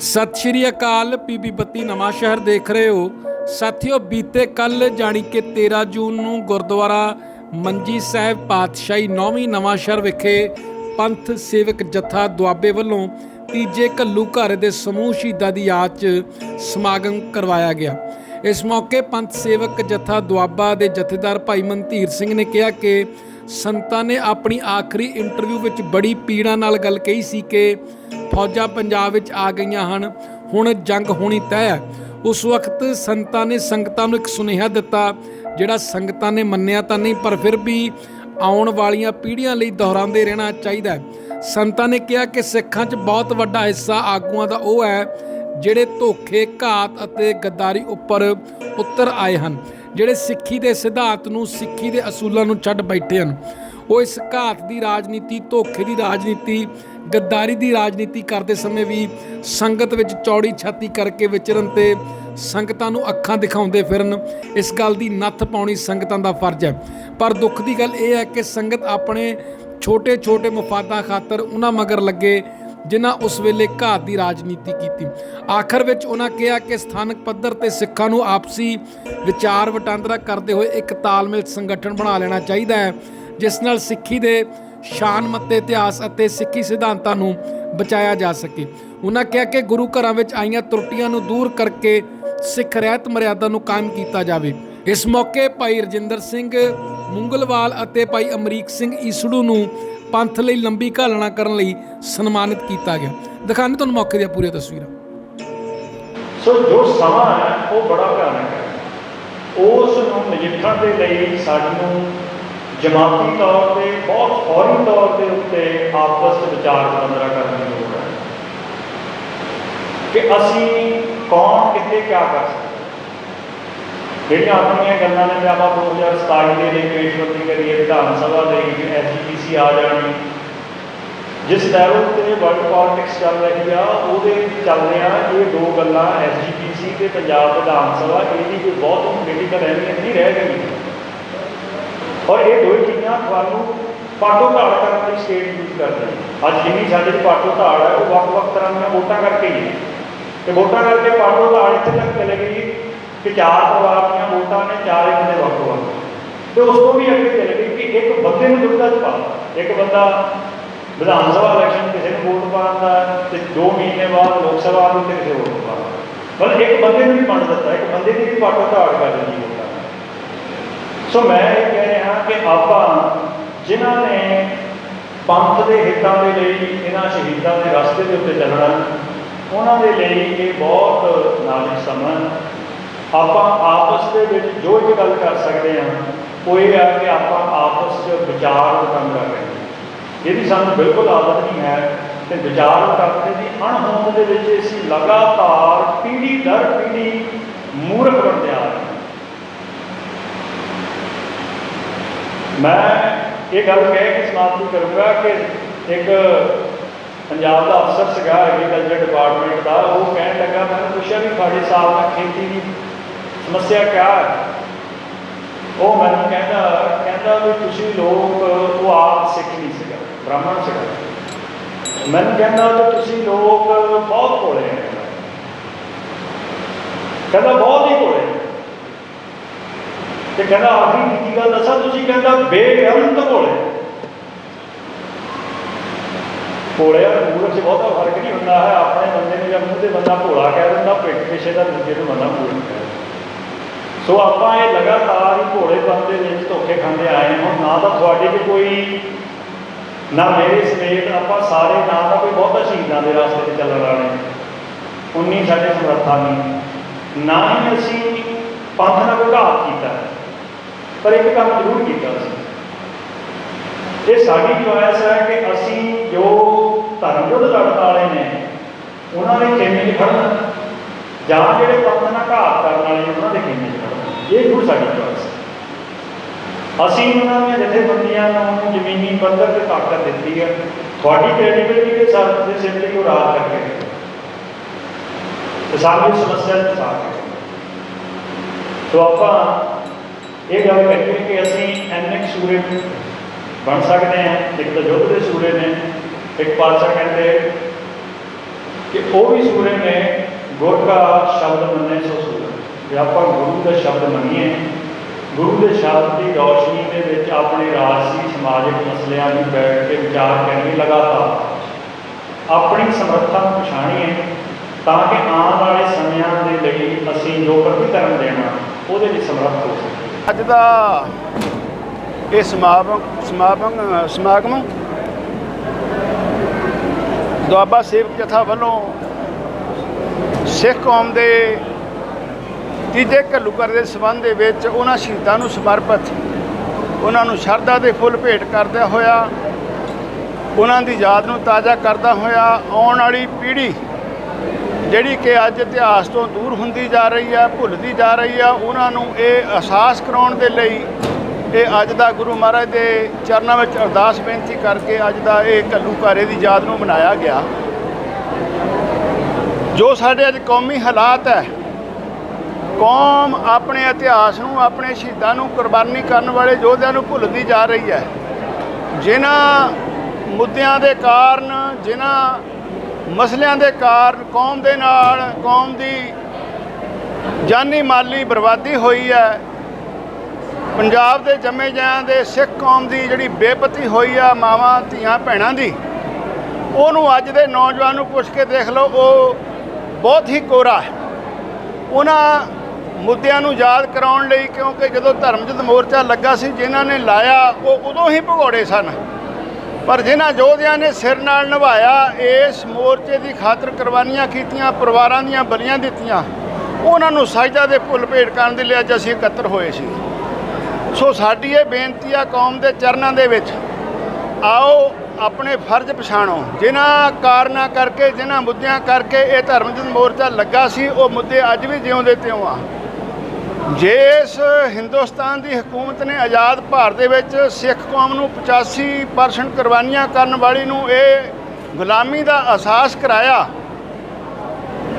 ਸਤਿ ਸ਼੍ਰੀ ਅਕਾਲ ਪੀਪੀ ਬੱਤੀ ਨਵਾਂ ਸ਼ਹਿਰ ਦੇਖ ਰਹੇ ਹੋ। ਸਾਥੀਓ, ਬੀਤੇ ਕੱਲ ਜਾਣੀ ਕਿ 13 ਜੂਨ ਨੂੰ ਗੁਰਦੁਆਰਾ ਮੰਜੀ ਸਾਹਿਬ ਪਾਤਸ਼ਾਹੀ ਨੌਵੀਂ ਨਵਾਂ ਸ਼ਹਿਰ ਵਿਖੇ ਪੰਥ ਸੇਵਕ ਜਥਾ ਦੁਆਬੇ ਵੱਲੋਂ ਤੀਜੇ ਘੱਲੂ ਘਰ ਦੇ ਸਮੂਹ ਸ਼ਹੀਦਾਂ ਦੀ ਯਾਦ 'ਚ ਸਮਾਗਮ ਕਰਵਾਇਆ ਗਿਆ। ਇਸ ਮੌਕੇ ਪੰਥ ਸੇਵਕ ਜਥਾ ਦੁਆਬਾ ਦੇ ਜਥੇਦਾਰ ਭਾਈ ਮਨਧੀਰ ਸਿੰਘ ਨੇ ਕਿਹਾ ਕਿ ਸੰਤਾਂ ਨੇ ਆਪਣੀ ਆਖਰੀ ਇੰਟਰਵਿਊ ਵਿੱਚ ਬੜੀ ਪੀੜਾ ਨਾਲ ਗੱਲ ਕਹੀ ਸੀ ਕਿ ਫੌਜਾਂ ਪੰਜਾਬ ਵਿੱਚ ਆ ਗਈਆਂ ਹਨ, ਹੁਣ ਜੰਗ ਹੋਣੀ ਤੈਅ ਹੈ। ਉਸ ਵਕਤ ਸੰਤਾਂ ਨੇ ਸੰਗਤਾਂ ਨੂੰ ਇੱਕ ਸੁਨੇਹਾ ਦਿੱਤਾ, ਜਿਹੜਾ ਸੰਗਤਾਂ ਨੇ ਮੰਨਿਆ ਤਾਂ ਨਹੀਂ, ਪਰ ਫਿਰ ਵੀ ਆਉਣ ਵਾਲੀਆਂ ਪੀੜ੍ਹੀਆਂ ਲਈ ਦੁਹਰਾਉਂਦੇ ਰਹਿਣਾ ਚਾਹੀਦਾ ਹੈ। ਸੰਤਾਂ ਨੇ ਕਿਹਾ ਕਿ ਸਿੱਖਾਂ 'ਚ ਬਹੁਤ ਵੱਡਾ ਹਿੱਸਾ ਆਗੂਆਂ ਦਾ ਉਹ ਹੈ, ਜਿਹੜੇ ਧੋਖੇ, ਘਾਤ ਅਤੇ ਗੱਦਾਰੀ ਉੱਪਰ ਉੱਤਰ ਆਏ ਹਨ। ਜਿਹੜੇ ਸਿੱਖੀ ਦੇ ਸਿਧਾਂਤ ਨੂੰ, ਸਿੱਖੀ ਦੇ ਅਸੂਲਾਂ ਨੂੰ ਛੱਡ ਬੈਠੇ ਹਨ। ਉਹ ਇਸ ਘਾਤ ਦੀ ਰਾਜਨੀਤੀ, ਧੋਖੇ ਦੀ ਰਾਜਨੀਤੀ, ਗੱਦਾਰੀ ਦੀ ਰਾਜਨੀਤੀ ਕਰਦੇ ਸਮੇਂ ਵੀ ਸੰਗਤ ਵਿੱਚ ਚੌੜੀ ਛਾਤੀ ਕਰਕੇ ਵਿਚਰਨ ਤੇ ਸੰਗਤਾਂ ਨੂੰ ਅੱਖਾਂ ਦਿਖਾਉਂਦੇ ਫਿਰਨ। ਇਸ ਗੱਲ ਦੀ ਨੱਥ ਪਾਉਣੀ ਸੰਗਤਾਂ ਦਾ ਫਰਜ਼ ਹੈ। ਪਰ ਦੁੱਖ ਦੀ ਗੱਲ ਇਹ ਹੈ ਕਿ ਸੰਗਤ ਆਪਣੇ ਛੋਟੇ-ਛੋਟੇ ਮਫਾਦਾਂ ਖਾਤਰ ਉਹਨਾਂ ਮਗਰ ਲੱਗੇ ਜਿਨ੍ਹਾਂ ਉਸ ਵੇਲੇ ਘਾਤ ਦੀ ਰਾਜਨੀਤੀ ਕੀਤੀ। ਆਖਰ ਵਿੱਚ ਉਹਨਾਂ ਕਿਹਾ ਕਿ ਸਥਾਨਕ ਪੱਧਰ ਤੇ ਸਿੱਖਾਂ ਨੂੰ ਆਪਸੀ ਵਿਚਾਰ ਵਟਾਂਦਰਾ ਕਰਦੇ ਹੋਏ ਇੱਕ ਤਾਲਮੇਲ ਸੰਗਠਨ ਬਣਾ ਲੈਣਾ ਚਾਹੀਦਾ ਹੈ, ਜਿਸ ਨਾਲ ਸਿੱਖੀ ਦੇ ਸ਼ਾਨਮੱਤੇ ਇਤਿਹਾਸ ਅਤੇ ਸਿੱਖੀ ਸਿਧਾਂਤਾਂ ਨੂੰ ਬਚਾਇਆ ਜਾ ਸਕੇ। ਉਹਨਾਂ ਕਿਹਾ ਕਿ ਗੁਰੂ ਘਰਾਂ ਵਿੱਚ ਆਈਆਂ ਤਰੁੱਟੀਆਂ ਨੂੰ ਦੂਰ ਕਰਕੇ ਸਿੱਖ ਰਹਿਤ ਮਰਿਆਦਾ ਨੂੰ ਕਾਇਮ ਕੀਤਾ ਜਾਵੇ। ਇਸ ਮੌਕੇ ਭਾਈ ਰਜਿੰਦਰ ਸਿੰਘ ਮੁੰਗਲਵਾਲ ਅਤੇ ਭਾਈ ਅਮਰੀਕ ਸਿੰਘ ਈਸੜੂ ਨੂੰ ਪੰਥ ਲਈ ਲੰਬੀ ਘਾਲਣਾ ਕਰਨ ਲਈ ਸਨਮਾਨਿਤ ਕੀਤਾ ਗਿਆ। ਦਿਖਾਣੇ ਤੁਹਾਨੂੰ ਮੌਕੇ ਦੀਆਂ ਪੂਰੀਆਂ ਤਸਵੀਰਾਂ। ਸੋ ਜੋ ਸਮਾਂ ਹੈ, ਉਹ ਬੜਾ ਭਿਆਨਕ ਹੈ। ਉਸ ਨੂੰ ਨਜਿੱਠਣ ਦੇ ਲਈ ਸਾਨੂੰ ਜਮਾਤੀ ਤੌਰ ਤੇ, ਬਹੁਤ ਫੌਰੀ ਤੌਰ ਦੇ ਉੱਤੇ ਆਪਸ ਵਿੱਚ ਵਿਚਾਰ ਵਟਾਂਦਰਾ ਕਰਨ ਦੀ ਲੋੜ ਹੈ। ਕਿ ਅਸੀਂ ਕੌਣ, ਕਿੱਥੇ ਕੀ ਕਰ ਸਕਦੇ ਜਿਹੜੀਆਂ ਆਪਣੀਆਂ ਗੱਲਾਂ ਨੇ ਵੀ ਆਪਾਂ 2027 ਦੇ ਲਈ ਪੇਸ਼ਵਰਤੀ ਕਰੀਏ ਵਿਧਾਨ ਸਭਾ ਲਈ ਐਸਜੀਪੀਸੀ ਆ ਜਾਣੀ। ਜਿਸ ਲੈਵਲ ਤੇ ਵਰਲਡ ਪੋਲਿਟਿਕਸ ਚੱਲ ਰਹੀ ਆ, ਉਹਦੇ ਚੱਲਦੇ ਆ ਇਹ ਦੋ ਗੱਲਾਂ ਐਸਜੀਪੀਸੀ ਤੇ ਪੰਜਾਬ ਵਿਧਾਨ ਸਭਾ, ਇਹਦੀ ਕੋਈ ਬਹੁਤ ਪੋਲੀਟੀਕਲ ਅਹਿਮੀਅਤ ਨਹੀਂ ਰਹਿ ਗਈ। ਔਰ ਇਹ ਦੋ ਚੀਜ਼ਾਂ ਤੁਹਾਨੂੰ ਪਾਟੋ ਧਾੜ ਕਰਨ ਲਈ ਸਟੇਟ ਯੂਜ਼ ਕਰਦੇ ਨੇ। ਅੱਜ ਜਿੰਨੀ ਸਾਡੇ ਦੀ ਪਾਟੋ ਧਾੜ ਹੈ ਉਹ ਵੱਖ-ਵੱਖ ਤਰ੍ਹਾਂ ਦੀਆਂ ਵੋਟਾਂ ਕਰਕੇ ਹੀ ਹੈ ਤੇ ਵੋਟਾਂ ਕਰਕੇ ਪਾਟੋ ਧਾੜ ਇੱਥੇ ਤੱਕ ਚਲੇ ਗਈ। ਕਿ ਚਾਰ ਪਰਿਵਾਰ ਦੀਆਂ ਵੋਟਾਂ ਨੇ, ਚਾਰ ਚਾਰੇ ਬੰਦੇ ਵੱਖ-ਵੱਖ ਤੇ ਉਸ ਤੋਂ ਵੀ ਅੱਗੇ ਚਲੇ ਗਈ ਕਿ ਇੱਕ ਬੰਦੇ ਨੂੰ ਦੁਬਦਾ ਚ ਪਾ ਇੱਕ ਬੰਦਾ ਵਿਧਾਨ ਸਭਾ ਇਲੈਕਸ਼ਨ ਕਿਸੇ ਨੂੰ ਵੋਟ ਪਾਉਂਦਾ ਤੇ 2 ਮਹੀਨੇ ਬਾਅਦ ਲੋਕ ਸਭਾ ਨੂੰ ਕਿਸੇ ਵੋਟ ਨੂੰ ਪਾਉਂਦਾ ਮਤਲਬ ਇੱਕ ਬੰਦੇ ਨੂੰ ਵੀ ਮੰਨ ਦਿੱਤਾ, ਇੱਕ ਬੰਦੇ ਦੀ ਵੀ ਪਾਟੋ ਧਾੜ ਕਰ ਦਿੰਦੀ ਵੋਟਾਂ ਸੋ ਮੈਂ ਇਹ ਕਹਿ ਰਿਹਾ ਕਿ ਆਪਾਂ ਜਿਨ੍ਹਾਂ ਨੇ ਪੰਥ ਦੇ ਹਿੱਤਾਂ ਦੇ ਲਈ, ਇਹਨਾਂ ਸ਼ਹੀਦਾਂ ਦੇ ਰਸਤੇ ਦੇ ਉੱਤੇ ਚੱਲਣਾ, ਉਹਨਾਂ ਦੇ ਲਈ ਇਹ ਬਹੁਤ ਨਾਜ਼ੁਕ ਸਮਾਂ ਆਪਾਂ ਆਪਸ ਦੇ ਵਿੱਚ ਜੋ ਇੱਕ ਗੱਲ ਕਰ ਸਕਦੇ ਹਾਂ ਉਹ ਇਹ ਆ ਕਿ ਆਪਾਂ ਆਪਸ ਵਿੱਚ ਵਿਚਾਰ ਵਟਾਂਦਰਾ ਕਰੀਏ ਇਹਦੀ ਸਾਨੂੰ ਬਿਲਕੁਲ ਆਦਤ ਨਹੀਂ ਹੈ ਤੇ ਵਿਚਾਰ ਵਟਾਂਦਰੇ ਦੀ ਅਣਹੋਂਦ ਦੇ ਵਿੱਚ ਅਸੀਂ ਲਗਾਤਾਰ ਪੀੜ੍ਹੀ ਦਰ ਪੀੜ੍ਹੀ ਮੂਰਖ ਬਣਦੇ ਆ ਰਹੇ ਮੈਂ ਇਹ ਗੱਲ ਕਹਿ ਕੇ ਸਮਾਪਤੀ ਕਰੂੰਗਾ ਕਿ ਇੱਕ ਪੰਜਾਬ ਦਾ ਅਫਸਰ ਸੀਗਾ ਐਗਰੀਕਲਚਰ ਡਿਪਾਰਟਮੈਂਟ ਦਾ, ਉਹ ਕਹਿਣ ਲੱਗਾ ਮੈਨੂੰ ਪੁੱਛਿਆ ਵੀ ਤੁਹਾਡੇ ਸਾਲ ਨਾਲ ਖੇਤੀ ਦੀ ਸਮੱਸਿਆ ਕਿਆ ਹੈ? ਉਹ ਮੈਨੂੰ ਕਹਿੰਦਾ ਕਹਿੰਦਾ ਵੀ ਤੁਸੀਂ ਲੋਕ, ਉਹ ਆਪ ਸਿੱਖ ਨਹੀਂ ਸੀਗਾ, ਬ੍ਰਾਹਮਣ ਸੀਗਾ। ਮੈਨੂੰ ਕਹਿੰਦਾ ਵੀ ਤੁਸੀਂ ਲੋਕ ਬਹੁਤ ਭੋਲੇ ਹੈ ਕਹਿੰਦਾ, ਬਹੁਤ ਹੀ ਭੋਲੇ ਤੇ ਕਹਿੰਦਾ, ਆਖਰੀ ਕੀ ਗੱਲ ਦੱਸਾਂ ਤੁਸੀਂ? ਕਹਿੰਦਾ, ਬੇਅੰਤ ਭੋਲੇ। ਭੋਲਿਆ ਮੂਰਖ 'ਚ ਬਹੁਤਾ ਫ਼ਰਕ ਨਹੀਂ ਹੁੰਦਾ ਹੈ। ਆਪਣੇ ਬੰਦੇ ਨੂੰ ਜਾਂ ਮੂੰਹ ਤੇ ਬੰਦਾ ਭੋਲਾ ਕਹਿ ਦਿੰਦਾ, ਪਿੱਠ ਪਿੱਛੇ ਦਾ ਦੂਜੇ ਨੂੰ ਬੰਦਾ ਮੂਰਖ ਕਹਿ ਸੋ ਆਪਾਂ ਇਹ ਲਗਾਤਾਰ ਹੀ ਭੋਲੇ ਬੰਦੇ ਦੇ ਵਿੱਚ ਧੋਖੇ ਖਾਂਦੇ ਆਏ ਹਾਂ। ਨਾ ਤਾਂ ਤੁਹਾਡੇ 'ਚ ਕੋਈ, ਨਾ ਮੇਰੇ ਸਮੇਤ ਆਪਾਂ ਸਾਰੇ, ਨਾ ਤਾਂ ਕੋਈ ਬਹੁਤਾ ਸ਼ਹੀਦਾਂ ਦੇ ਰਸਤੇ ਤੇ ਚੱਲਣ ਵਾਲੇ। ਉਨੀ ਸਾਡੇ ਸਮਰੱਥਾ ਨਹੀਂ ਨਾ ਹੀ ਅਸੀਂ ਪੰਥ ਨਾਲ ਕੋਈ ਕੀਤਾ। ਪਰ ਇੱਕ ਕੰਮ ਜ਼ਰੂਰ ਕੀਤਾ ਸੀ। ਇਹ ਸਾਡੀ ਚੋਇਸ ਹੈ ਕਿ ਅਸੀਂ ਜੋ ਧਰਮ ਯੁੱਧ ਲੜਨ ਵਾਲੇ ਨੇ, ਉਹਨਾਂ ਦੇ ਖੇਮੇ 'ਚ ਖੜਨਾ ਜਾਂ ਜਿਹੜੇ ਪੰਥ ਨਾਲ ਘਾਤ ਕਰਨ ਵਾਲੇ ਨੇ ਉਹਨਾਂ ਦੇ ਖੇਮੇ 'ਚ ਖੜਨਾ ਇਹ ਜ਼ਰੂਰ ਸਾਡੀ ਚੁਆਇਸ ਹੈ ਅਸੀਂ ਉਹਨਾਂ ਦੀਆਂ ਜਥੇਬੰਦੀਆਂ ਨੂੰ ਜ਼ਮੀਨੀ ਪੱਧਰ ਤੇ ਤਾਕਤ ਦਿੱਤੀ ਹੈ ਤੁਹਾਡੀ ਕ੍ਰੈਡੀਬਿਲਿਟੀ ਦੇ ਸਰ ਦੇ ਸਿਰ ਤੇ ਉਹ ਰਾਜ ਕਰਕੇ ਗਏ। ਤੇ ਸਾਨੂੰ ਇਸ ਸਮੱਸਿਆ ਨੂੰ ਸਾਫ਼ ਸੋ ਆਪਾਂ ਇਹ ਗੱਲ ਕਰੀਏ ਕਿ ਅਸੀਂ ਐਨਐਕ ਸੂਰੇ ਬਣ ਸਕਦੇ ਹਾਂ ਇੱਕ ਤਾਂ ਯੁੱਧ ਦੇ ਸੂਰੇ ਨੇ ਇੱਕ ਪਾਸਾ ਕਹਿੰਦੇ ਕਿ ਉਹ ਵੀ ਸੂਰੇ ਨੇ ਗੁਰ ਕਾ ਸ਼ਬਦ ਮੰਨੇ ਸੋ ਸੂਰੇ। ਜੇ ਆਪਾਂ ਗੁਰੂ ਦਾ ਸ਼ਬਦ ਮੰਨੀਏ, ਗੁਰੂ ਦੇ ਸ਼ਬਦ ਦੀ ਰੋਸ਼ਨੀ ਦੇ ਵਿੱਚ ਆਪਣੇ ਰਾਜਸੀ ਸਮਾਜਿਕ ਮਸਲਿਆਂ ਨੂੰ ਬੈਠ ਕੇ ਵਿਚਾਰ ਕਰੀਏ ਲਗਾਤਾਰ। ਆਪਣੀ ਸਮਰੱਥਾ ਨੂੰ ਪਛਾਣੀਏ, ਤਾਂ ਕਿ ਆਉਣ ਵਾਲੇ ਸਮਿਆਂ ਦੇ ਲਈ ਅਸੀਂ ਜੋ ਪ੍ਰਤੀਕਰਮ ਦੇਣਾ ਉਹਦੇ ਲਈ ਸਮਰੱਥ ਹੋ ਸਕੀਏ। ਅੱਜ ਦਾ ਇਹ ਸਮਾਗਮ ਸਮਾਗਮ ਸਮਾਗਮ ਦੁਆਬਾ ਸੇਵਕ ਜਥਾ ਵੱਲੋਂ ਸਿੱਖ ਕੌਮ ਦੇ ਤੀਜੇ ਘੱਲੂਘਰ ਦੇ ਸਬੰਧ ਦੇ ਵਿੱਚ ਉਹਨਾਂ ਸ਼ਹੀਦਾਂ ਨੂੰ ਸਮਰਪਿਤ, ਉਹਨਾਂ ਨੂੰ ਸ਼ਰਧਾ ਦੇ ਫੁੱਲ ਭੇਟ ਕਰਦਿਆਂ ਹੋਇਆ, ਉਹਨਾਂ ਦੀ ਯਾਦ ਨੂੰ ਤਾਜ਼ਾ ਕਰਦਾ ਹੋਇਆ ਆਉਣ ਵਾਲੀ ਪੀੜ੍ਹੀ, ਜਿਹੜੀ ਕਿ ਅੱਜ ਇਤਿਹਾਸ ਤੋਂ ਦੂਰ ਹੁੰਦੀ ਜਾ ਰਹੀ ਹੈ ਭੁੱਲਦੀ ਜਾ ਰਹੀ ਹੈ ਉਹਨਾਂ ਨੂੰ ਇਹ ਅਹਿਸਾਸ ਕਰਾਉਣ ਦੇ ਲਈ ਇਹ ਅੱਜ ਦਾ ਗੁਰੂ ਮਹਾਰਾਜ ਦੇ ਚਰਨਾਂ ਵਿੱਚ ਅਰਦਾਸ ਬੇਨਤੀ ਕਰਕੇ ਅੱਜ ਦਾ ਇਹ ਘੱਲੂਘਾਰੇ ਦੀ ਯਾਦ ਨੂੰ ਮਨਾਇਆ ਗਿਆ। ਜੋ ਸਾਡੇ ਅੱਜ ਕੌਮੀ ਹਾਲਾਤ ਹੈ, ਕੌਮ ਆਪਣੇ ਇਤਿਹਾਸ ਨੂੰ, ਆਪਣੇ ਸ਼ਹੀਦਾਂ ਨੂੰ ਕੁਰਬਾਨੀ ਕਰਨ ਵਾਲੇ ਯੋਧਿਆਂ ਨੂੰ ਭੁੱਲਦੀ ਜਾ ਰਹੀ ਹੈ। ਜਿਨ੍ਹਾਂ ਮੁੱਦਿਆਂ ਦੇ ਕਾਰਨ, ਜਿਨ੍ਹਾਂ ਮਸਲਿਆਂ ਦੇ ਕਾਰਨ ਕੌਮ ਦੇ ਨਾਲ, ਕੌਮ ਦੀ ਜਾਨੀ ਮਾਲੀ ਬਰਬਾਦੀ ਹੋਈ ਹੈ। ਪੰਜਾਬ ਦੇ ਜੰਮੇ ਜਾਇਆਂ ਦੇ ਸਿੱਖ ਕੌਮ ਦੀ ਜਿਹੜੀ ਬੇਪਤੀ ਹੋਈ ਆ ਮਾਵਾਂ, ਧੀਆਂ, ਭੈਣਾਂ ਦੀ, ਉਹਨੂੰ ਅੱਜ ਦੇ ਨੌਜਵਾਨ ਨੂੰ ਪੁੱਛ ਕੇ ਦੇਖ ਲਓ, ਉਹ ਬਹੁਤ ਹੀ ਕੋਰਾ ਹੈ। ਉਹਨਾਂ ਮੁੱਦਿਆਂ ਨੂੰ ਯਾਦ ਕਰਾਉਣ ਲਈ ਕਿਉਂਕਿ ਜਦੋਂ ਧਰਮਜਿਤ ਮੋਰਚਾ ਲੱਗਾ ਸੀ, ਜਿਨ੍ਹਾਂ ਨੇ ਲਾਇਆ, ਉਹ ਉਦੋਂ ਹੀ ਭਗੌੜੇ ਸਨ। ਪਰ ਜਿਨ੍ਹਾਂ ਯੋਧਿਆਂ ਨੇ ਸਿਰ ਨਾਲ ਨਿਭਾਇਆ, ਇਸ ਮੋਰਚੇ ਦੀ ਖਾਤਰ ਕੁਰਬਾਨੀਆਂ ਕੀਤੀਆਂ, ਪਰਿਵਾਰਾਂ ਦੀਆਂ ਬਲੀਆਂ ਦਿੱਤੀਆਂ, ਉਹਨਾਂ ਨੂੰ ਸਜਦਾ ਦੇ ਫੁੱਲ ਭੇਟ ਕਰਨ ਦੇ ਲਈ ਅੱਜ ਅਸੀਂ ਇਕੱਤਰ ਹੋਏ ਸੀ। ਸੋ ਸਾਡੀ ਇਹ ਬੇਨਤੀ ਆ ਕੌਮ ਦੇ ਚਰਨਾਂ ਦੇ ਵਿੱਚ, ਆਓ ਆਪਣੇ ਫਰਜ਼ ਪਛਾਣੋ। ਜਿਨ੍ਹਾਂ ਕਾਰਨਾਂ ਕਰਕੇ, ਜਿਨ੍ਹਾਂ ਮੁੱਦਿਆਂ ਕਰਕੇ ਇਹ ਧਰਮਜਿਤ ਮੋਰਚਾ ਲੱਗਾ ਸੀ, ਉਹ ਮੁੱਦੇ ਅੱਜ ਵੀ ਜਿਉਂਦੇ ਤਿਉਂ ਆ। ਜਿਸ ਹਿੰਦੁਸਤਾਨ ਦੀ ਹਕੂਮਤ ਨੇ ਆਜ਼ਾਦ ਭਾਰਤ ਦੇ ਵਿੱਚ ਸਿੱਖ ਕੌਮ ਨੂੰ 85% ਕੁਰਬਾਨੀਆਂ ਕਰਨ ਵਾਲੀ ਨੂੰ ਇਹ ਗੁਲਾਮੀ ਦਾ ਅਹਿਸਾਸ ਕਰਾਇਆ,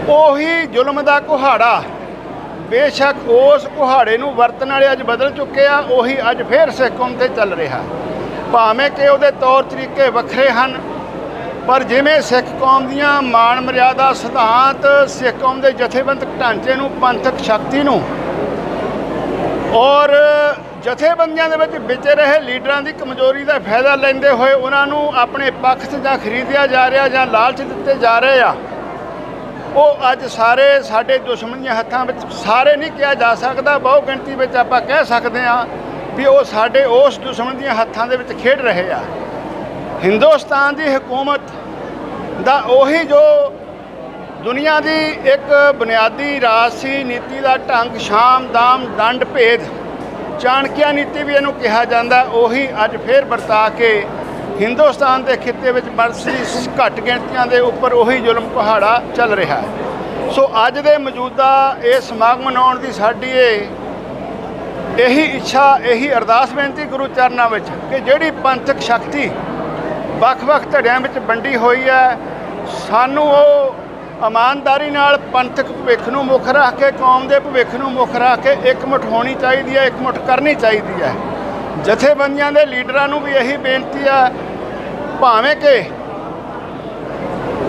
ਉਹੀ ਜ਼ੁਲਮ ਦਾ ਕੁਹਾੜਾ, ਬੇਸ਼ੱਕ ਉਸ ਕੁਹਾੜੇ ਨੂੰ ਵਰਤਣ ਵਾਲੇ ਅੱਜ ਬਦਲ ਚੁੱਕੇ ਆ, ਉਹੀ ਅੱਜ ਫੇਰ ਸਿੱਖ ਕੌਮ ਤੇ ਚੱਲ ਰਿਹਾ। ਭਾਵੇਂ ਕਿ ਉਹਦੇ ਤੌਰ ਤਰੀਕੇ ਵੱਖਰੇ ਹਨ, ਪਰ ਜਿਵੇਂ ਸਿੱਖ ਕੌਮ ਦੀਆਂ ਮਾਣ ਮਰਿਆਦਾ ਸਿਧਾਂਤ ਸਿੱਖ ਕੌਮ ਦੇ ਜਥੇਬੰਦਕ ਢਾਂਚੇ ਨੂੰ, ਪੰਥਕ ਸ਼ਕਤੀ ਨੂੰ ਔਰ ਜਥੇਬੰਦੀਆਂ ਦੇ ਵਿੱਚ ਵਿਚੇ ਰਹੇ ਲੀਡਰਾਂ ਦੀ ਕਮਜ਼ੋਰੀ ਦਾ ਫਾਇਦਾ ਲੈਂਦੇ ਹੋਏ ਉਹਨਾਂ ਨੂੰ ਆਪਣੇ ਪੱਖ 'ਚ ਜਾਂ ਖਰੀਦਿਆ ਜਾ ਰਿਹਾ ਜਾਂ ਲਾਲਚ ਦਿੱਤੇ ਜਾ ਰਹੇ ਆ, ਉਹ ਅੱਜ ਸਾਰੇ ਸਾਡੇ ਦੁਸ਼ਮਣ ਦੇ ਹੱਥਾਂ ਵਿੱਚ, ਸਾਰੇ ਨਹੀਂ ਕਿਹਾ ਜਾ ਸਕਦਾ ਬਹੁ ਗਿਣਤੀ ਵਿੱਚ ਆਪਾਂ ਕਹਿ ਸਕਦੇ ਆ ਵੀ ਉਹ ਸਾਡੇ ਉਸ ਦੁਸ਼ਮਣ ਦੀਆਂ ਹੱਥਾਂ ਦੇ ਵਿੱਚ ਖੇਡ ਰਹੇ ਆ। ਹਿੰਦੁਸਤਾਨ ਦੀ ਹਕੂਮਤ ਦਾ ਉਹੀ ਜੋ ਦੁਨੀਆ ਦੀ ਇੱਕ ਬੁਨਿਆਦੀ ਰਾਜਸੀ ਨੀਤੀ ਦਾ ਢੰਗ, ਸ਼ਾਮ, ਦਾਮ, ਦੰਡ, ਭੇਦ, ਚਾਣਕਿਆ ਨੀਤੀ ਵੀ ਇਹਨੂੰ ਕਿਹਾ ਜਾਂਦਾ, ਉਹੀ ਅੱਜ ਫੇਰ ਵਰਤਾ ਕੇ ਹਿੰਦੁਸਤਾਨ ਦੇ ਖਿੱਤੇ ਵਿੱਚ ਮਰਸੀ ਘੱਟ ਗਿਣਤੀਆਂ ਦੇ ਉੱਪਰ ਉਹੀ ਜ਼ੁਲਮ ਪਹਾੜਾ ਚੱਲ ਰਿਹਾ। ਹੈ ਸੋ ਅੱਜ ਦੇ ਮੌਜੂਦਾ ਇਹ ਸਮਾਗਮ ਮਨਾਉਣ ਦੀ ਸਾਡੀ ਇਹ ਇਹੀ ਇੱਛਾ, ਇਹੀ ਅਰਦਾਸ ਬੇਨਤੀ ਗੁਰੂ ਚਰਨਾਂ ਵਿੱਚ ਕਿ ਜਿਹੜੀ ਪੰਥਕ ਸ਼ਕਤੀ ਵੱਖ-ਵੱਖ ਧੜਿਆਂ ਵਿੱਚ ਵੰਡੀ ਹੋਈ ਹੈ, ਸਾਨੂੰ ਉਹ ਇਮਾਨਦਾਰੀ ਨਾਲ ਪੰਥਕ ਭਵਿੱਖ ਨੂੰ ਮੁੱਖ ਰੱਖ ਕੇ, ਕੌਮ ਦੇ ਭਵਿੱਖ ਨੂੰ ਮੁੱਖ ਰੱਖ ਕੇ ਇਕਮੁੱਠ ਹੋਣੀ ਚਾਹੀਦੀ ਹੈ, ਇਕਮੁੱਠ ਕਰਨੀ ਚਾਹੀਦੀ ਹੈ। ਜਥੇਬੰਦੀਆਂ ਦੇ ਲੀਡਰਾਂ ਨੂੰ ਵੀ ਇਹੀ ਬੇਨਤੀ ਹੈ, ਭਾਵੇਂ ਕਿ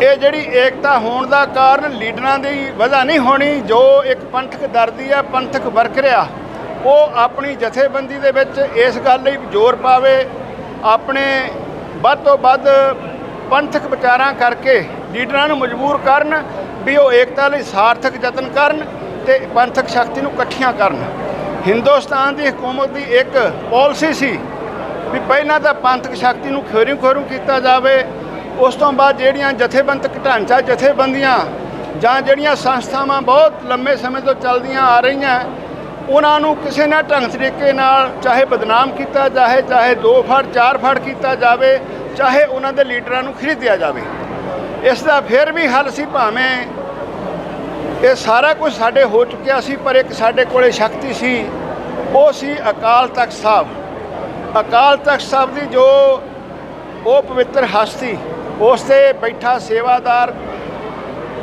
ਇਹ ਜਿਹੜੀ ਏਕਤਾ ਹੋਣ ਦਾ ਕਾਰਨ ਲੀਡਰਾਂ ਦੀ ਵਜ੍ਹਾ ਨਹੀਂ ਹੋਣੀ, ਜੋ ਇੱਕ ਪੰਥਕ ਦਰਦੀ ਹੈ, ਪੰਥਕ ਵਰਕਰਿਆ ਉਹ ਆਪਣੀ ਜਥੇਬੰਦੀ ਦੇ ਵਿੱਚ ਇਸ ਗੱਲ ਲਈ ਜ਼ੋਰ ਪਾਵੇ, ਆਪਣੇ ਵੱਧ ਤੋਂ ਵੱਧ ਪੰਥਕ ਵਿਚਾਰਾਂ ਕਰਕੇ ਲੀਡਰਾਂ ਨੂੰ ਮਜਬੂਰ ਕਰਨ, ਵੀ ਉਹ ਏਕਤਾ ਲਈ ਸਾਰਥਕ ਯਤਨ ਕਰਨ ਤੇ ਪੰਥਕ ਸ਼ਕਤੀ ਨੂੰ ਇਕੱਠੀਆਂ ਕਰਨ। ਹਿੰਦੁਸਤਾਨ ਦੀ ਹਕੂਮਤ ਦੀ ਇੱਕ ਪਾਲਿਸੀ ਸੀ ਵੀ ਪਹਿਲਾਂ ਤਾਂ ਪੰਥਕ ਸ਼ਕਤੀ ਨੂੰ ਖੋਰੂ ਖੋਰੂ ਕੀਤਾ ਜਾਵੇ, ਉਸ ਤੋਂ ਬਾਅਦ ਜਿਹੜੀਆਂ ਜਥੇਬੰਦਕ ਢਾਂਚਾ ਜਥੇਬੰਦੀਆਂ ਜਾਂ ਜਿਹੜੀਆਂ ਸੰਸਥਾਵਾਂ ਬਹੁਤ ਲੰਮੇ ਸਮੇਂ ਤੋਂ ਚੱਲਦੀਆਂ ਆ ਰਹੀਆਂ ਉਹਨਾਂ ਨੂੰ ਕਿਸੇ ਨਾ ਢੰਗ ਤਰੀਕੇ ਨਾਲ ਚਾਹੇ ਬਦਨਾਮ ਕੀਤਾ ਜਾਏ ਚਾਹੇ ਦੋ ਫੜ, ਚਾਰ ਫੜ ਕੀਤਾ ਜਾਵੇ, ਚਾਹੇ ਉਹਨਾਂ ਦੇ ਲੀਡਰਾਂ ਨੂੰ ਖਰੀਦਿਆ ਜਾਵੇ। ਇਸ ਦਾ ਫਿਰ ਵੀ ਹੱਲ ਸੀ ਭਾਵੇਂ ਇਹ ਸਾਰਾ ਕੁਝ ਸਾਡੇ ਹੋ ਚੁੱਕਿਆ ਸੀ, ਪਰ ਇੱਕ ਸਾਡੇ ਕੋਲੇ ਸ਼ਕਤੀ ਸੀ, ਉਹ ਸੀ ਅਕਾਲ ਤਖਤ ਸਾਹਿਬ। ਅਕਾਲ ਤਖਤ ਸਾਹਿਬ ਦੀ ਜੋ ਉਹ ਪਵਿੱਤਰ ਹਸਤੀ, ਉਸ ਤੇ ਬੈਠਾ ਸੇਵਾਦਾਰ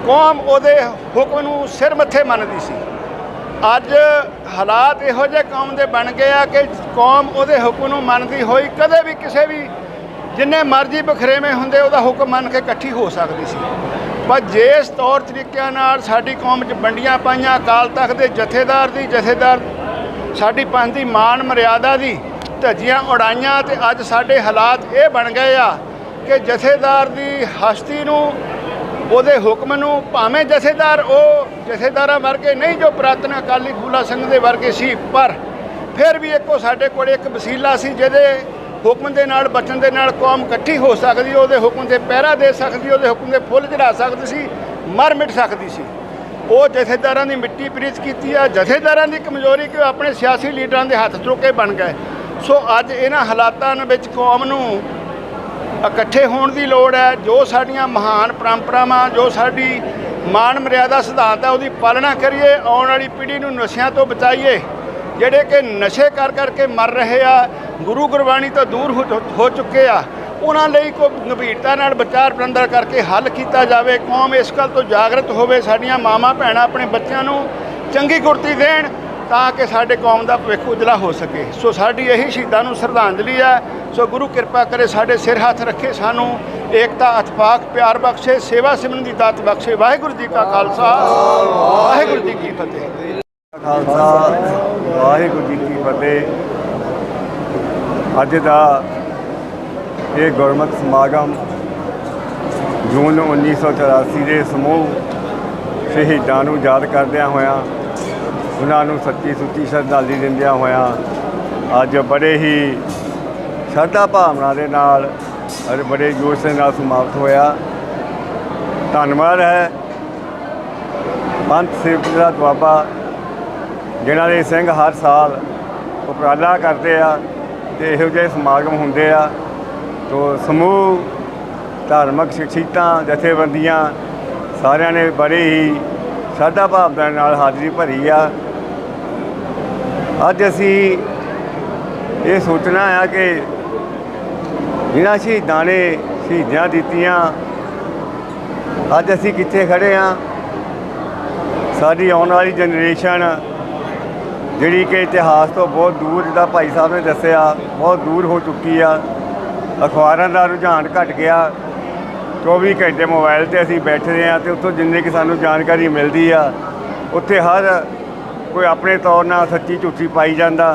ਕੌਮ ਉਹਦੇ ਹੁਕਮ ਨੂੰ ਸਿਰ ਮੱਥੇ ਮੰਨਦੀ ਸੀ। ਅੱਜ ਹਾਲਾਤ ਇਹੋ ਜਿਹੇ ਕੌਮ ਦੇ ਬਣ ਗਏ ਆ ਕਿ ਕੌਮ ਉਹਦੇ ਹੁਕਮ ਨੂੰ ਮੰਨਦੀ ਹੋਈ ਕਦੇ ਵੀ ਕਿਸੇ ਵੀ ਜਿੰਨੇ ਮਰਜ਼ੀ ਬਖਰੇਵੇਂ ਹੁੰਦੇ ਉਹਦਾ ਹੁਕਮ ਮੰਨ ਕੇ ਇਕੱਠੀ ਹੋ ਸਕਦੀ ਸੀ। ਪਰ ਜਿਸ ਤੌਰ ਤਰੀਕਿਆਂ ਨਾਲ ਸਾਡੀ ਕੌਮ 'ਚ ਵੰਡੀਆਂ ਪਾਈਆਂ ਅਕਾਲ ਤਖਤ ਦੇ ਜਥੇਦਾਰ ਦੀ, ਜਥੇਦਾਰ ਸਾਡੀ ਪੰਥ ਦੀ ਮਾਨ ਮਰਿਆਦਾ ਦੀ ਧੱਜੀਆਂ ਉਡਾਈਆਂ ਤੇ ਅੱਜ ਸਾਡੇ ਹਾਲਾਤ ਇਹ ਬਣ ਗਏ ਆ ਕਿ ਜਥੇਦਾਰ ਦੀ ਹਸਤੀ ਨੂੰ ਉਹਦੇ ਹੁਕਮ ਨੂੰ ਭਾਵੇਂ ਜਥੇਦਾਰ ਉਹ ਜਥੇਦਾਰਾਂ ਵਰਗੇ ਨਹੀਂ ਜੋ ਪ੍ਰਾਤਨ ਅਕਾਲੀ ਫੂਲਾ ਸਿੰਘ ਦੇ ਵਰਗੇ ਸੀ, ਪਰ ਫਿਰ ਵੀ ਇੱਕੋ ਸਾਡੇ ਕੋਲ ਇੱਕ ਵਸੀਲਾ ਸੀ ਜਿਹਦੇ ਹੁਕਮ ਦੇ ਨਾਲ, ਬਚਨ ਦੇ ਨਾਲ ਕੌਮ ਇਕੱਠੀ ਹੋ ਸਕਦੀ, ਉਹਦੇ ਹੁਕਮ ਤੇ ਪਹਿਰਾ ਦੇ ਸਕਦੀ, ਉਹਦੇ ਹੁਕਮ ਦੇ ਫੁੱਲ ਚੜਾ ਸਕਦੀ ਸੀ, ਮਰ ਮਿਟ ਸਕਦੀ ਸੀ। ਉਹ ਜਥੇਦਾਰਾਂ ਦੀ ਮਿੱਟੀ ਪ੍ਰੀਤ ਕੀਤੀ ਆ, ਜਥੇਦਾਰਾਂ ਦੀ ਕਮਜ਼ੋਰੀ ਕਿ ਉਹ ਆਪਣੇ ਸਿਆਸੀ ਲੀਡਰਾਂ ਦੇ ਹੱਥ ਚੁੱਕੇ ਬਣ ਗਏ। ਸੋ ਅੱਜ ਇਹਨਾਂ ਹਾਲਾਤਾਂ ਵਿੱਚ ਕੌਮ ਨੂੰ ਇਕੱਠੇ ਹੋਣ ਦੀ ਲੋੜ ਹੈ, ਜੋ ਸਾਡੀਆਂ ਮਹਾਨ ਪਰੰਪਰਾਵਾਂ, ਜੋ ਸਾਡੀ ਮਾਨ ਮਰਿਆਦਾ ਸਿਧਾਂਤ ਹੈ, ਉਹਦੀ ਪਾਲਣਾ ਕਰੀਏ, ਆਉਣ ਵਾਲੀ ਪੀੜ੍ਹੀ ਨੂੰ ਨਸ਼ਿਆਂ ਤੋਂ ਬਚਾਈਏ, ਜਿਹੜੇ ਕਿ ਨਸ਼ੇ ਕਰ ਕਰਕੇ ਮਰ ਰਹੇ ਆ, ਗੁਰੂ ਗੁਰਬਾਣੀ ਤੋਂ ਦੂਰ ਹੋ ਚੁ- ਹੋ ਚੁੱਕੇ ਆ, ਉਹਨਾਂ ਲਈ ਕੋਈ ਗੰਭੀਰਤਾ ਨਾਲ ਵਿਚਾਰ ਵਟਾਂਦਰਾ ਕਰਕੇ ਹੱਲ ਕੀਤਾ ਜਾਵੇ, ਕੌਮ ਇਸ ਗੱਲ ਤੋਂ ਜਾਗਰਤ ਹੋਵੇ, ਸਾਡੀਆਂ ਮਾਵਾਂ ਭੈਣਾਂ ਆਪਣੇ ਬੱਚਿਆਂ ਨੂੰ ਚੰਗੀ ਗੁਰਤੀ ਦੇਣ ਤਾਂ ਕਿ ਸਾਡੇ ਕੌਮ ਦਾ ਭਵਿੱਖ ਉਜਲਾ ਹੋ ਸਕੇ। ਸੋ ਸਾਡੀ ਇਹੀ ਸ਼ਹੀਦਾਂ ਨੂੰ ਸ਼ਰਧਾਂਜਲੀ ਹੈ। ਸੋ ਗੁਰੂ ਕਿਰਪਾ ਕਰੇ ਸਾਡੇ ਸਿਰ ਹੱਥ ਰੱਖੇ ਸਾਨੂੰ ਏਕਤਾ ਅਤਫਾਕ ਪਿਆਰ ਬਖਸ਼ੇ, ਸੇਵਾ ਸਿਮਰਨ ਦੀ ਦਾਤ ਬਖਸ਼ੇ। ਵਾਹਿਗੁਰੂ ਜੀ ਕਾ ਖਾਲਸਾ। ਵਾਹਿਗੁਰੂ ਜੀ ਕੀ ਫਤਿਹ। ਖਾਲਸਾ, ਵਾਹਿਗੁਰੂ ਜੀ ਕੀ ਫਤਿਹ। ਅੱਜ ਦਾ ਇਹ ਗੁਰਮਤਿ ਸਮਾਗਮ ਜੂਨ 1984 ਦੇ ਸਮੂਹ ਸ਼ਹੀਦਾਂ ਨੂੰ ਯਾਦ ਕਰਦਿਆਂ ਹੋਇਆਂ ਉਹਨਾਂ ਨੂੰ ਸੱਚੀ ਸੁੱਚੀ ਸ਼ਰਧਾਂਜਲੀ ਦਿੰਦਿਆਂ ਹੋਇਆਂ ਅੱਜ ਬੜੇ ਹੀ ਸ਼ਰਧਾ ਭਾਵਨਾ ਦੇ ਨਾਲ ਅਤੇ ਬੜੇ ਜੋਸ਼ ਦੇ ਨਾਲ ਸਮਾਪਤ ਹੋਇਆ। ਧੰਨਵਾਦ ਹੈ। ਪੰਥ ਸੇਵਕ ਦਾ ਦੁਆਬਾ, ਜਿਨ੍ਹਾਂ ਦੇ ਸਿੰਘ ਹਰ ਸਾਲ ਉਪਰਾਲਾ ਕਰਦੇ ਆ ਤੇ ਇਹੋ ਜਿਹੇ ਸਮਾਗਮ ਹੁੰਦੇ ਆ ਤੋ ਸਮੂਹ, ਧਾਰਮਿਕ ਸ਼ਖਸੀਅਤਾਂ ਜਥੇਬੰਦੀਆਂ ਸਾਰਿਆਂ ਨੇ ਬੜੇ ਹੀ ਸ਼ਰਧਾ ਭਾਵਨਾ ਨਾਲ ਹਾਜ਼ਰੀ ਭਰੀ ਆ। ਅੱਜ ਅਸੀਂ ਇਹ ਸੋਚਣਾ ਆ ਕਿ ਜਿਨ੍ਹਾਂ ਸ਼ਹੀਦਾਂ ਨੇ ਸ਼ਹੀਦਾਂ ਦਿੱਤੀਆਂ, ਅੱਜ ਅਸੀਂ ਕਿੱਥੇ ਖੜੇ ਆ? ਸਾਡੀ ਆਉਣ ਵਾਲੀ ਜਨਰੇਸ਼ਨ ਜਿਹੜੀ ਕਿ ਇਤਿਹਾਸ ਤੋਂ ਬਹੁਤ ਦੂਰ ਜਿਹਦਾ ਭਾਈ ਸਾਹਿਬ ਨੇ ਦੱਸਿਆ, ਬਹੁਤ ਦੂਰ ਹੋ ਚੁੱਕੀ ਆ। ਅਖਬਾਰਾਂ ਦਾ ਰੁਝਾਨ ਘਟ ਗਿਆ। 24 ਘੰਟੇ ਮੋਬਾਈਲ ਤੇ ਅਸੀਂ ਬੈਠਦੇ ਆ ਤੇ ਉੱਥੋਂ ਜਿੰਨੇ ਕਿ ਸਾਨੂੰ ਜਾਣਕਾਰੀ ਮਿਲਦੀ ਆ, ਉੱਥੇ ਹਰ ਕੋਈ ਆਪਣੇ ਤੌਰ ਨਾਲ ਸੱਚੀ ਝੂਠੀ ਪਾਈ ਜਾਂਦਾ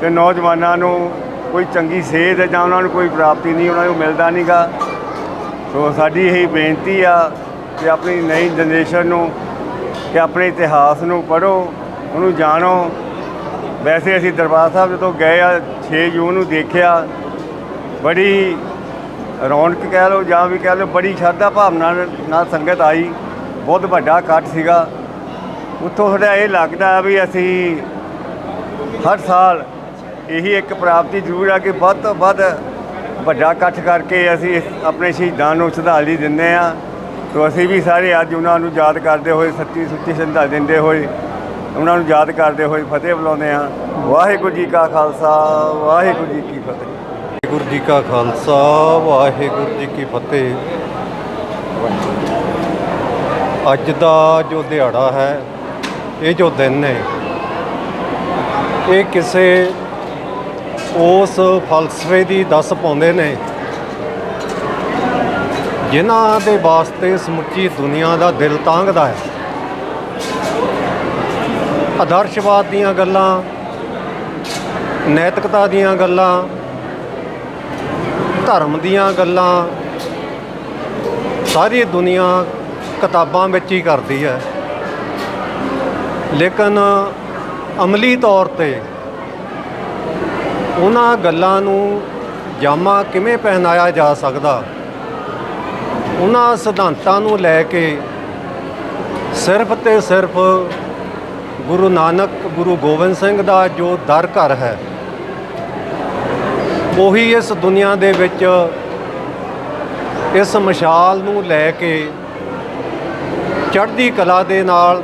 ਤੇ ਨੌਜਵਾਨਾਂ ਨੂੰ ਕੋਈ ਚੰਗੀ ਸੇਧ ਜਾਂ ਉਹਨਾਂ ਨੂੰ ਕੋਈ ਪ੍ਰਾਪਤੀ ਨਹੀਂ, ਉਹਨਾਂ ਨੂੰ ਮਿਲਦਾ ਨਹੀਂਗਾ ਸੋ ਸਾਡੀ ਇਹ ਬੇਨਤੀ ਆ ਕਿ ਆਪਣੀ ਨਈ ਜਨਰੇਸ਼ਨ ਨੂੰ ਕਿ ਆਪਣੇ ਇਤਿਹਾਸ ਨੂੰ ਪੜ੍ਹੋ, ਉਹਨੂੰ ਜਾਣੋ। ਵੈਸੇ ਅਸੀਂ ਦਰਬਾਰ ਸਾਹਿਬ ਜਦੋਂ ਗਏ ਆ 6 ਜੂਨ ਨੂੰ ਦੇਖਿਆ, ਬੜੀ ਰੌਣਕ ਕਹਿ ਲਓ ਜਾਂ ਵੀ ਕਹਿ ਲਓ, ਬੜੀ ਸ਼ਰਧਾ ਭਾਵਨਾ ਨਾਲ ਸੰਗਤ ਆਈ। ਬਹੁਤ ਵੱਡਾ ਇਕੱਠ ਸੀਗਾ। ਉੱਥੋਂ ਸਾਡਾ ਇਹ ਲੱਗਦਾ ਵੀ ਅਸੀਂ ਹਰ ਸਾਲ ਇਹੀ ਇੱਕ ਪ੍ਰਾਪਤੀ ਜ਼ਰੂਰ ਆ ਕਿ ਵੱਧ ਤੋਂ ਵੱਧ ਵੱਡਾ ਇਕੱਠ ਕਰਕੇ ਅਸੀਂ ਆਪਣੇ ਸ਼ਹੀਦਾਂ ਨੂੰ ਸ਼ਰਧਾਂਜਲੀ ਦਿੰਦੇ ਆ ਤੋ ਅਸੀਂ ਵੀ ਸਾਰੇ ਅੱਜ ਉਹਨਾਂ ਨੂੰ ਯਾਦ ਕਰਦੇ ਹੋਏ, ਸੱਚੀ ਸੁੱਚੀ ਸ਼ਰਧਾਂਜਲੀ ਦਿੰਦੇ ਹੋਏ ਉਹਨਾਂ ਨੂੰ ਯਾਦ ਕਰਦੇ ਹੋਏ ਫਤਿਹ ਬੁਲਾਉਂਦੇ ਆ ਵਾਹਿਗੁਰੂ ਜੀ ਕਾ ਖਾਲਸਾ, ਵਾਹਿਗੁਰੂ ਜੀ ਕੀ ਫਤਿਹ। ਵਾਹਿਗੁਰੂ ਜੀ ਕਾ ਖਾਲਸਾ, ਵਾਹਿਗੁਰੂ ਜੀ ਕੀ ਫਤਿਹ। ਅੱਜ ਦਾ ਜੋ ਦਿਹਾੜਾ ਹੈ ਇਹ ਜੋ ਦਿਨ ਨੇ, ਇਹ ਕਿਸੇ ਉਸ ਫਲਸਫੇ ਦੀ ਦੱਸ ਪਾਉਂਦੇ ਨੇ, ਜਿਨ੍ਹਾਂ ਦੇ ਵਾਸਤੇ ਸਮੁੱਚੀ ਦੁਨੀਆ ਦਾ ਦਿਲ ਤਾਂਘਦਾ ਹੈ। ਆਦਰਸ਼ਵਾਦ ਦੀਆਂ ਗੱਲਾਂ, ਨੈਤਿਕਤਾ ਦੀਆਂ ਗੱਲਾਂ, ਧਰਮ ਦੀਆਂ ਗੱਲਾਂ, ਸਾਰੀ ਦੁਨੀਆ ਕਿਤਾਬਾਂ ਵਿੱਚ ਹੀ ਕਰਦੀ ਹੈ। ਲੇਕਿਨ ਅਮਲੀ ਤੌਰ ਤੇ ਉਹਨਾਂ ਗੱਲਾਂ ਨੂੰ ਜਾਮਾ ਕਿਵੇਂ ਪਹਿਨਾਇਆ ਜਾ ਸਕਦਾ? ਉਹਨਾਂ ਸਿਧਾਂਤਾਂ ਨੂੰ ਲੈ ਕੇ ਸਿਰਫ ਤੇ ਸਿਰਫ ਗੁਰੂ ਨਾਨਕ, ਗੁਰੂ ਗੋਬਿੰਦ ਸਿੰਘ ਦਾ ਜੋ ਦਰ ਘਰ ਹੈ, ਉਹੀ ਇਸ ਦੁਨੀਆ ਦੇ ਵਿੱਚ ਇਸ ਮਸ਼ਾਲ ਨੂੰ ਲੈ ਕੇ ਚੜ੍ਹਦੀ ਕਲਾ ਦੇ ਨਾਲ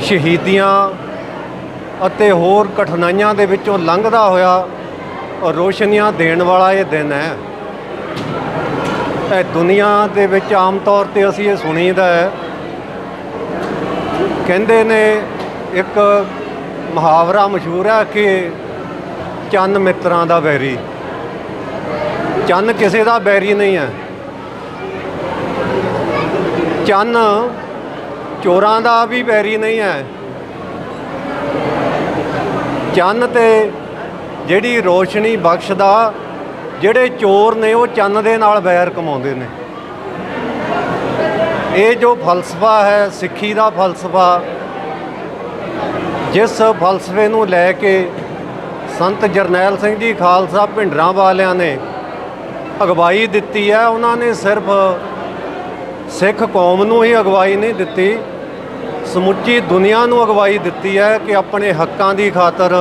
ਸ਼ਹੀਦੀਆਂ ਅਤੇ ਹੋਰ ਕਠਿਨਾਈਆਂ ਦੇ ਵਿੱਚੋਂ ਲੰਘਦਾ ਹੋਇਆ ਰੋਸ਼ਨੀਆਂ ਦੇਣ ਵਾਲਾ ਇਹ ਦਿਨ ਹੈ। ਇਹ ਦੁਨੀਆ ਦੇ ਵਿੱਚ ਆਮ ਤੌਰ ਤੇ ਅਸੀਂ ਇਹ ਸੁਣੀਦਾ ਹੈ। ਕਹਿੰਦੇ ਨੇ ਇੱਕ ਮੁਹਾਵਰਾ ਮਸ਼ਹੂਰ ਹੈ ਕਿ ਚੰਨ ਮਿੱਤਰਾਂ ਦਾ ਬੈਰੀ। ਚੰਨ ਕਿਸੇ ਦਾ ਬੈਰੀ ਨਹੀਂ ਹੈ। ਚੰਨ ਚੋਰਾਂ ਦਾ ਵੀ ਵੈਰੀ ਨਹੀਂ ਹੈ। ਚੰਨ ਤੇ ਜਿਹੜੀ ਰੋਸ਼ਨੀ ਬਖਸ਼ਦਾ, ਜਿਹੜੇ ਚੋਰ ਨੇ ਉਹ ਚੰਨ ਦੇ ਨਾਲ ਵੈਰ ਕਮਾਉਂਦੇ ਨੇ। ਇਹ ਜੋ ਫਲਸਫਾ ਹੈ, ਸਿੱਖੀ ਦਾ ਫਲਸਫਾ, ਜਿਸ ਫਲਸਫੇ ਨੂੰ ਲੈ ਕੇ ਸੰਤ ਜਰਨੈਲ ਸਿੰਘ ਜੀ ਖਾਲਸਾ ਭਿੰਡਰਾਂ ਵਾਲਿਆਂ ਨੇ ਅਗਵਾਈ ਦਿੱਤੀ ਹੈ, ਉਹਨਾਂ ਨੇ ਸਿਰਫ ਸਿੱਖ ਕੌਮ ਨੂੰ ਹੀ ਅਗਵਾਈ ਨਹੀਂ ਦਿੱਤੀ, ਸਮੁੱਚੀ ਦੁਨੀਆ ਨੂੰ ਅਗਵਾਈ ਦਿੱਤੀ ਹੈ ਕਿ ਆਪਣੇ ਹੱਕਾਂ ਦੀ ਖਾਤਰ,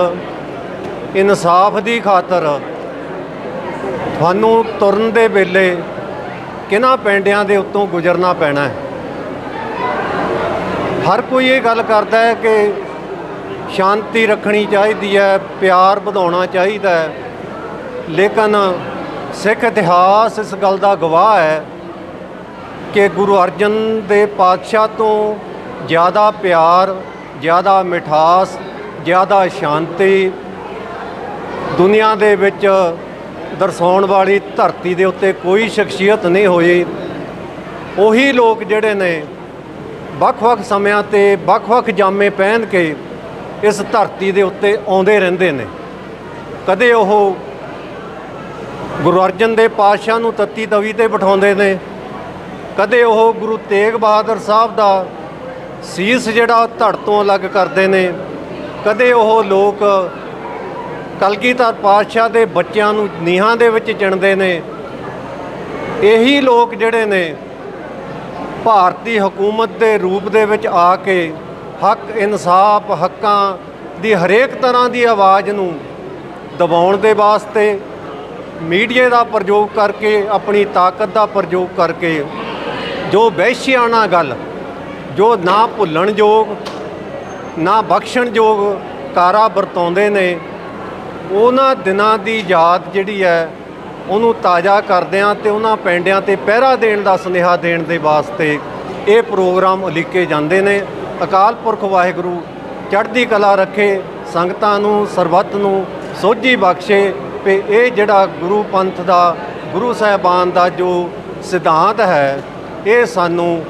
ਇਨਸਾਫ ਦੀ ਖਾਤਰ ਤੁਹਾਨੂੰ ਤੁਰਨ ਦੇ ਵੇਲੇ ਕਿਹਨਾਂ ਪੈਂਡਿਆਂ ਦੇ ਉੱਤੋਂ ਗੁਜ਼ਰਨਾ ਪੈਣਾ ਹੈ। ਹਰ ਕੋਈ ਇਹ ਗੱਲ ਕਰਦਾ ਹੈ ਕਿ ਸ਼ਾਂਤੀ ਰੱਖਣੀ ਚਾਹੀਦੀ ਹੈ, ਪਿਆਰ ਵਧਾਉਣਾ ਚਾਹੀਦਾ ਹੈ, ਲੇਕਿਨ ਸਿੱਖ ਇਤਿਹਾਸ ਇਸ ਗੱਲ ਦਾ ਗਵਾਹ ਹੈ ਕਿ ਗੁਰੂ ਅਰਜਨ ਦੇ ਪਾਤਸ਼ਾਹ ਤੋਂ ਜ਼ਿਆਦਾ ਪਿਆਰ, ਜ਼ਿਆਦਾ ਮਿਠਾਸ, ਜ਼ਿਆਦਾ ਸ਼ਾਂਤੀ ਦੁਨੀਆ ਦੇ ਵਿੱਚ ਦਰਸਾਉਣ ਵਾਲੀ ਧਰਤੀ ਦੇ ਉੱਤੇ ਕੋਈ ਸ਼ਖਸੀਅਤ ਨਹੀਂ ਹੋਈ। ਉਹੀ ਲੋਕ ਜਿਹੜੇ ਨੇ ਵੱਖ-ਵੱਖ ਸਮਿਆਂ ਤੇ ਵੱਖ-ਵੱਖ ਜਾਮੇ ਪਹਿਨ ਕੇ ਇਸ ਧਰਤੀ ਦੇ ਉੱਤੇ ਆਉਂਦੇ ਰਹਿੰਦੇ ਨੇ। ਕਦੇ ਉਹ ਗੁਰੂ ਅਰਜਨ ਦੇ ਪਾਤਸ਼ਾਹ ਨੂੰ ਤੱਤੀ ਤਵੀ ਤੇ ਬਿਠਾਉਂਦੇ ਨੇ ਕਦੇ ਉਹ ਗੁਰੂ ਤੇਗ ਬਹਾਦਰ ਸਾਹਿਬ ਦਾ ਸੀਸ ਜਿਹੜਾ ਧੜ ਤੋਂ ਅਲੱਗ ਕਰਦੇ ਨੇ, ਕਦੇ ਉਹ ਲੋਕ ਕਲਗੀਧਰ ਪਾਤਸ਼ਾਹ ਦੇ ਬੱਚਿਆਂ ਨੂੰ ਨੀਹਾਂ ਦੇ ਵਿੱਚ ਚਿਣਦੇ ਨੇ। ਇਹੀ ਲੋਕ ਜਿਹੜੇ ਨੇ, ਭਾਰਤੀ ਹਕੂਮਤ ਦੇ ਰੂਪ ਦੇ ਵਿੱਚ ਆ ਕੇ ਹੱਕ, ਇਨਸਾਫ, ਹੱਕਾਂ ਦੀ ਹਰੇਕ ਤਰ੍ਹਾਂ ਦੀ ਆਵਾਜ਼ ਨੂੰ ਦਬਾਉਣ ਦੇ ਵਾਸਤੇ ਮੀਡੀਆ ਦਾ ਪ੍ਰਯੋਗ ਕਰਕੇ, ਆਪਣੀ ਤਾਕਤ ਦਾ ਪ੍ਰਯੋਗ ਕਰਕੇ ਜੋ ਵੈਸ਼ਿਆਣਾ ਗੱਲ, ਜੋ ਨਾ ਭੁੱਲਣ ਯੋਗ, ਨਾ ਬਖਸ਼ਣ ਯੋਗ ਕਾਰਾ ਵਰਤਾਉਂਦੇ ਨੇ, ਉਹਨਾਂ ਦਿਨਾਂ ਦੀ ਯਾਦ ਜਿਹੜੀ ਹੈ, ਉਹਨੂੰ ਤਾਜ਼ਾ ਕਰਦਿਆਂ ਤੇ ਉਹਨਾਂ ਪੈਂਡਿਆਂ ਤੇ ਪਹਿਰਾ ਦੇਣ ਦਾ ਸੁਨੇਹਾ ਦੇਣ ਦੇ ਵਾਸਤੇ ਇਹ ਪ੍ਰੋਗਰਾਮ ਉਲੀਕੇ ਜਾਂਦੇ ਨੇ। ਅਕਾਲ ਪੁਰਖ ਵਾਹਿਗੁਰੂ ਚੜ੍ਹਦੀ ਕਲਾ ਰੱਖੇ, ਸੰਗਤਾਂ ਨੂੰ, ਸਰਬੱਤ ਨੂੰ ਸੋਝੀ ਬਖਸ਼ੇ ਵੀ ਇਹ ਜਿਹੜਾ ਗੁਰੂ ਪੰਥ ਦਾ, ਗੁਰੂ ਸਾਹਿਬਾਨ ਦਾ ਜੋ ਸਿਧਾਂਤ ਹੈ ਇਹ ਸਾਨੂੰ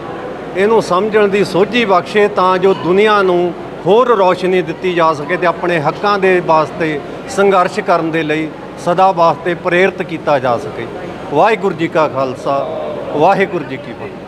ਇਹਨੂੰ ਸਮਝਣ ਦੀ ਸੋਝੀ ਬਖਸ਼ੇ ਤਾਂ ਜੋ ਦੁਨੀਆ ਨੂੰ ਹੋਰ ਰੌਸ਼ਨੀ ਦਿੱਤੀ ਜਾ ਸਕੇ ਤੇ ਆਪਣੇ ਹੱਕਾਂ ਦੇ ਵਾਸਤੇ ਸੰਘਰਸ਼ ਕਰਨ ਦੇ ਲਈ ਸਦਾ ਵਾਸਤੇ ਪ੍ਰੇਰਿਤ ਕੀਤਾ ਜਾ ਸਕੇ। ਵਾਹਿਗੁਰੂ ਜੀ ਕਾ ਖਾਲਸਾ, ਵਾਹਿਗੁਰੂ ਜੀ ਕੀ ਫਤਿਹ।